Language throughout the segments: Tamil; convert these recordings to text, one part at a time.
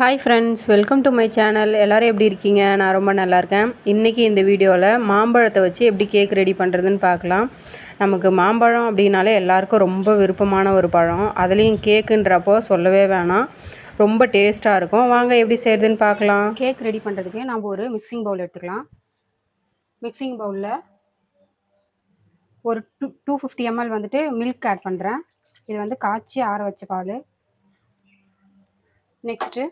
Hi friends welcome to my channel எல்லோரும் எப்படி இருக்கீங்க? நான் ரொம்ப நல்லா இருக்கேன். இன்றைக்கி இந்த வீடியோவில் மாம்பழத்தை வச்சு எப்படி கேக் ரெடி பண்ணுறதுன்னு பார்க்கலாம். நமக்கு மாம்பழம் அப்படின்னாலே எல்லாருக்கும் ரொம்ப விருப்பமான ஒரு பழம். அதுலேயும் கேக்குன்றப்போ சொல்லவே வேணாம். ரொம்ப டேஸ்ட்டாக இருக்கும். வாங்க எப்படி செய்கிறதுன்னு பார்க்கலாம். கேக் ரெடி பண்ணுறதுக்கு நம்ம ஒரு மிக்சிங் பவுல் எடுத்துக்கலாம். மிக்சிங் பவுலில் ஒரு டூ டூ ஃபிஃப்டி எம்எல் வந்துட்டு மில்க் ஆட் பண்ணுறேன் இது வந்து காய்ச்சி ஆற வச்ச பால். நெக்ஸ்ட்டு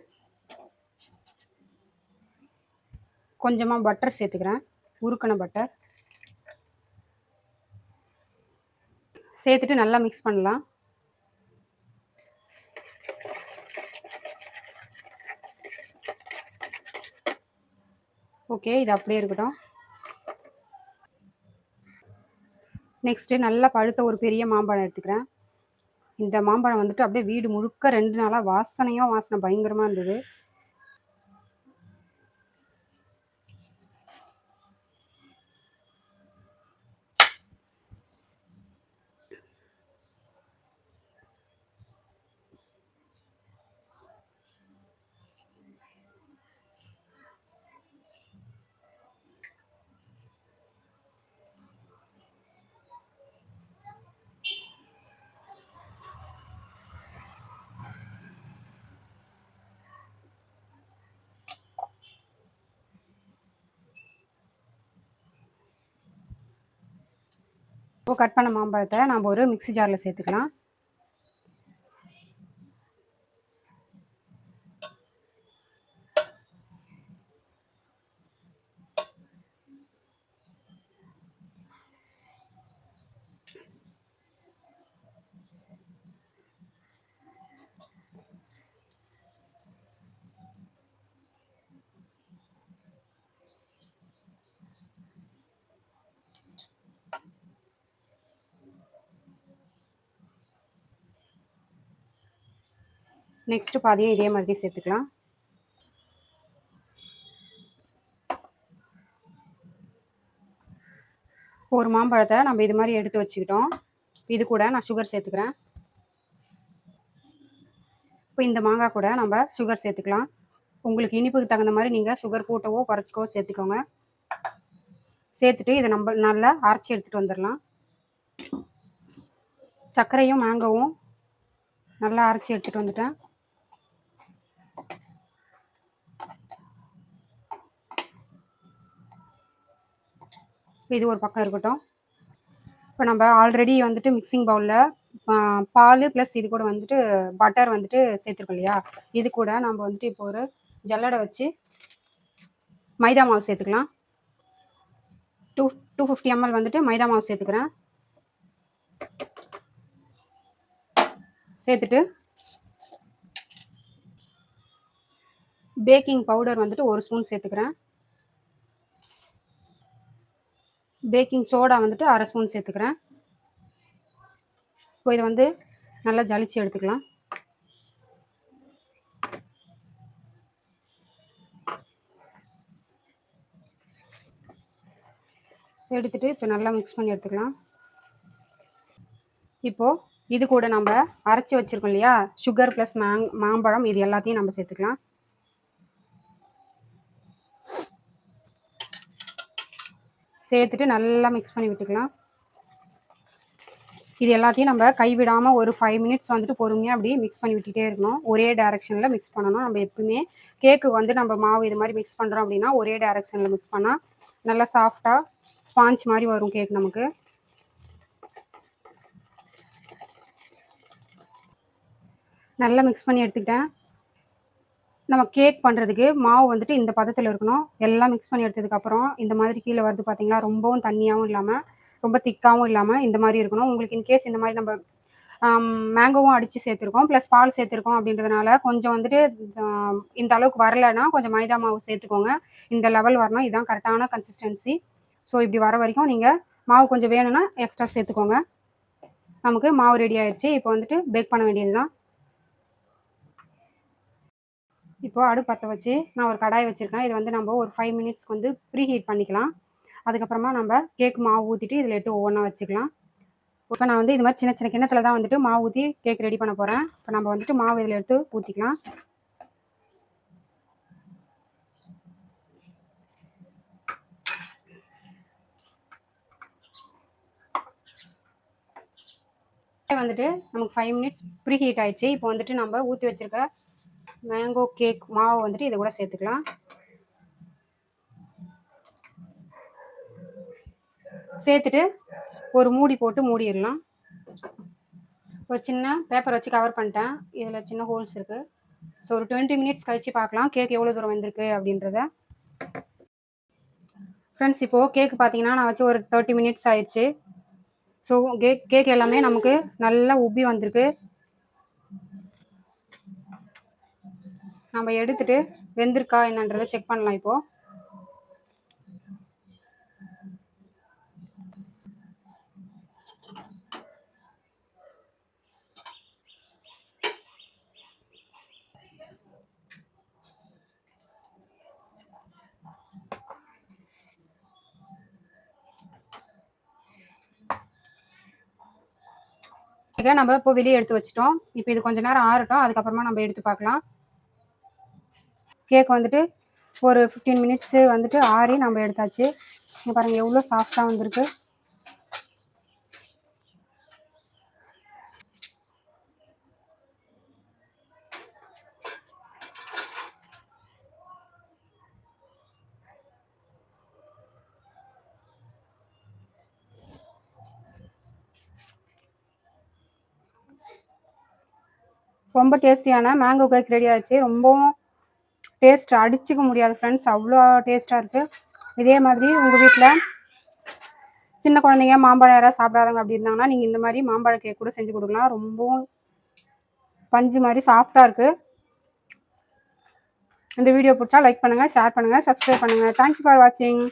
கொஞ்சமாக பட்டர் சேர்த்துக்கிறேன். உருக்கின பட்டர் சேர்த்துட்டு நல்லா மிக்ஸ் பண்ணலாம். ஓகே இது அப்படியே இருக்கட்டும். நெக்ஸ்ட்டு நல்லா பழுத்த ஒரு பெரிய மாம்பழம் எடுத்துக்கிறேன். இந்த மாம்பழம் வந்துட்டு அப்படியே வீடு முழுக்க ரெண்டு நாளாக வாசனையும் வாசனை பயங்கரமாக இருந்தது. இப்போ கட் பண்ண மாம்பழத்தை நம்ம ஒரு மிக்ஸி ஜாரில் சேர்த்துக்கலாம். நெக்ஸ்ட்டு பாதியை இதே மாதிரி சேர்த்துக்கலாம். ஒரு மாம்பழத்தை நம்ம இது மாதிரி எடுத்து வச்சுக்கிட்டோம். இது கூட நான் சுகர் சேர்த்துக்கிறேன். இப்போ இந்த மாங்காய் கூட நம்ம சுகர் சேர்த்துக்கலாம். உங்களுக்கு இனிப்புக்கு தகுந்த மாதிரி நீங்கள் சுகர் கூட்டவோ குறைச்சிக்கோ சேர்த்துக்கோங்க. சேர்த்துட்டு இதை நம்ம நல்லா அரைச்சி எடுத்துகிட்டு வந்துடலாம். சர்க்கரையும் மேங்காவும் நல்லா அரைச்சி எடுத்துகிட்டு வந்துட்டேன். இது ஒரு பக்கம் இருக்கட்டும். இப்போ நம்ம ஆல்ரெடி வந்துட்டு மிக்சிங் பவுலில் பால் ப்ளஸ் இது கூட வந்துட்டு பட்டர் வந்துட்டு சேர்த்துருக்கோம் இல்லையா? இது கூட நம்ம வந்துட்டு இப்போ ஒரு ஜல்லடை வச்சு மைதா மாவு சேர்த்துக்கலாம். டூ டூ ஃபிஃப்டி எம்எல் வந்துட்டு மைதா மாவு சேர்த்துக்கிறேன். சேர்த்துட்டு பேக்கிங் பவுடர் வந்துட்டு ஒரு ஸ்பூன் சேர்த்துக்கிறேன். பேக்கிங் சோடா வந்துட்டு அரை ஸ்பூன் சேர்த்துக்கிறேன். இப்போ இதை வந்து நல்லா ஜலிச்சு எடுத்துக்கலாம். எடுத்துட்டு இப்போ நல்லா மிக்ஸ் பண்ணி எடுத்துக்கலாம். இப்போது இது கூட நம்ம அரைச்சி வச்சுருக்கோம் இல்லையா? சுகர் ப்ளஸ் மேங் மாம்பழம் இது எல்லாத்தையும் நம்ம சேர்த்துக்கலாம். சேர்த்துட்டு நல்லா மிக்ஸ் பண்ணி விட்டுக்கலாம். இது எல்லாத்தையும் நம்ம கைவிடாமல் ஒரு ஃபைவ் மினிட்ஸ் வந்துட்டு பொறுமையாக அப்படியே மிக்ஸ் பண்ணி விட்டுட்டே இருக்கணும். ஒரே டேரெக்ஷனில் மிக்ஸ் பண்ணணும். நம்ம எப்பவுமே கேக்கு வந்து நம்ம மாவு இது மாதிரி மிக்ஸ் பண்ணுறோம் அப்படின்னா ஒரே டேரெக்ஷனில் மிக்ஸ் பண்ணால் நல்லா சாஃப்டாக ஸ்பாஞ்ச் மாதிரி வரும் கேக் நமக்கு. நல்லா மிக்ஸ் பண்ணி எடுத்துக்கிட்டேன். நம்ம கேக் பண்ணுறதுக்கு மாவு வந்துட்டு இந்த பதத்தில் இருக்கணும். எல்லாம் மிக்ஸ் பண்ணி எடுத்ததுக்கப்புறம் இந்த மாதிரி கீழே வருது பார்த்தீங்களா ரொம்பவும் தண்ணியாகவும் இல்லாமல் ரொம்ப திக்காகவும் இல்லாமல் இந்த மாதிரி இருக்கணும். உங்களுக்கு இன்கேஸ் இந்த மாதிரி நம்ம மேங்கோவும் அடித்து சேர்த்துருக்கோம். ப்ளஸ் பால் சேர்த்துருக்கோம் அப்படின்றதுனால கொஞ்சம் வந்துட்டு இந்த அளவுக்கு வரலைன்னா கொஞ்சம் மைதா மாவு சேர்த்துக்கோங்க. இந்த லெவல் வரணும். இதுதான் கரெக்டான கன்சிஸ்டன்சி ஸோ இப்படி வர வரைக்கும் நீங்கள் மாவு கொஞ்சம் வேணும்னா எக்ஸ்ட்ரா சேர்த்துக்கோங்க. நமக்கு மாவு ரெடி ஆயிடுச்சு. இப்போ வந்துட்டு பேக் பண்ண வேண்டியது தான் இப்போது அடுப்பு பற்ற வச்சு நான் ஒரு கடாய் வச்சுருக்கேன். இது வந்து நம்ம ஒரு ஃபைவ் மினிட்ஸ்க்கு வந்து ப்ரீ ஹீட் பண்ணிக்கலாம். அதுக்கப்புறமா நம்ம கேக் மாவு ஊற்றிட்டு இதில் எடுத்து ஒவ்வொன்றா வச்சுக்கலாம். இப்போ நான் வந்து இது மாதிரி சின்ன சின்ன கிண்ணத்தில் தான் வந்துட்டு மாவு ஊற்றி கேக் ரெடி பண்ண போகிறேன் இப்போ நம்ம வந்துட்டு மாவு இதில் எடுத்து ஊற்றிக்கலாம் வந்துட்டு நமக்கு ஃபைவ் மினிட்ஸ் ப்ரீ ஹீட் ஆயிடுச்சு. இப்போ வந்துட்டு நம்ம ஊற்றி வச்சுருக்க மேங்கோ கேக் மாவு வந்துட்டு இதை கூட சேர்த்துக்கலாம். சேர்த்துட்டு ஒரு மூடி போட்டு மூடிடலாம். ஒரு சின்ன பேப்பர் வச்சு கவர் பண்ணிட்டேன். இதில் சின்ன ஹோல்ஸ் இருக்குது ஸோ ஒரு டுவெண்ட்டி மினிட்ஸ் கழித்து பார்க்கலாம். கேக் எவ்வளோ தூரம் வந்திருக்கு அப்படின்றத. ஃப்ரெண்ட்ஸ் இப்போது கேக் பார்த்தீங்கன்னா நான் வச்சு ஒரு தேர்ட்டி மினிட்ஸ் ஆயிடுச்சு. ஸோ கேக் கேக் எல்லாமே நமக்கு நல்லா உப்பி வந்திருக்கு. நம்ம எடுத்துட்டு வெந்திருக்கா என்னன்றதை செக் பண்ணலாம் இப்போது நம்ம இப்போ வெளியே எடுத்து வச்சிட்டோம். இப்போ இது கொஞ்ச நேரம் ஆறட்டும். அதுக்கப்புறமா நம்ம எடுத்து பார்க்கலாம். கேக் வந்துட்டு ஒரு ஃபிஃப்டீன் மினிட்ஸு வந்துட்டு ஆறி நம்ம எடுத்தாச்சு. இங்கே பாருங்கள் எவ்வளோ சாஃப்டாக வந்திருக்கு. ரொம்ப டேஸ்டியான மேங்கோ கேக் ரெடி ஆச்சு. ரொம்பவும் டேஸ்ட் அடிச்சுக்க முடியாது ஃப்ரெண்ட்ஸ் அவ்வளோ டேஸ்ட்டாக இருக்குது இதே மாதிரி உங்கள் வீட்டில் சின்ன குழந்தைங்க மாம்பழம் யாராவது சாப்பிடாதவங்க அப்படி இருந்தாங்கன்னா நீங்கள் இந்த மாதிரி மாம்பழ கேக் கூட செஞ்சு கொடுக்கலாம். ரொம்பவும் பஞ்சு மாதிரி சாஃப்டாக இருக்குது இந்த வீடியோ பிடிச்சா லைக் பண்ணுங்கள் ஷேர் பண்ணுங்கள் சப்ஸ்கிரைப் பண்ணுங்கள் தேங்க்யூ ஃபார் வாட்சிங்